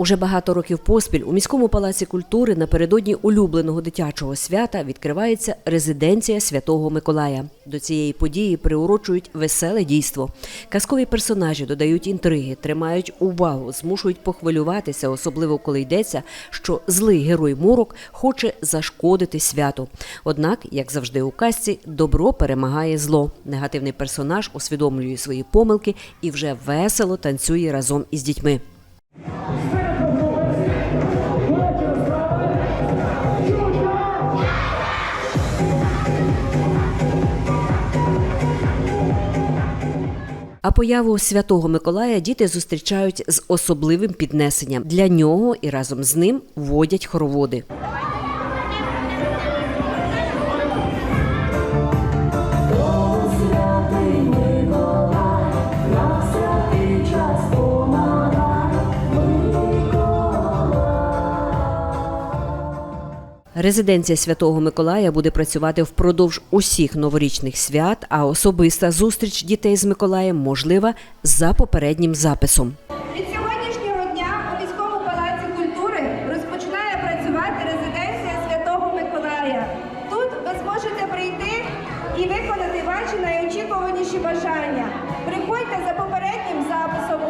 Уже багато років поспіль у міському палаці культури напередодні улюбленого дитячого свята відкривається резиденція Святого Миколая. До цієї події приурочують веселе дійство. Казкові персонажі додають інтриги, тримають увагу, змушують похвилюватися, особливо коли йдеться, що злий герой Мурок хоче зашкодити святу. Однак, як завжди у казці, добро перемагає зло. Негативний персонаж усвідомлює свої помилки і вже весело танцює разом із дітьми. А появу святого Миколая діти зустрічають з особливим піднесенням. Для нього і разом з ним водять хороводи. Резиденція Святого Миколая буде працювати впродовж усіх новорічних свят, а особиста зустріч дітей з Миколаєм можлива за попереднім записом. Від сьогоднішнього дня у міському палаці культури розпочинає працювати резиденція Святого Миколая. Тут ви зможете прийти і виконати ваші найочікуваніші бажання. Приходьте за попереднім записом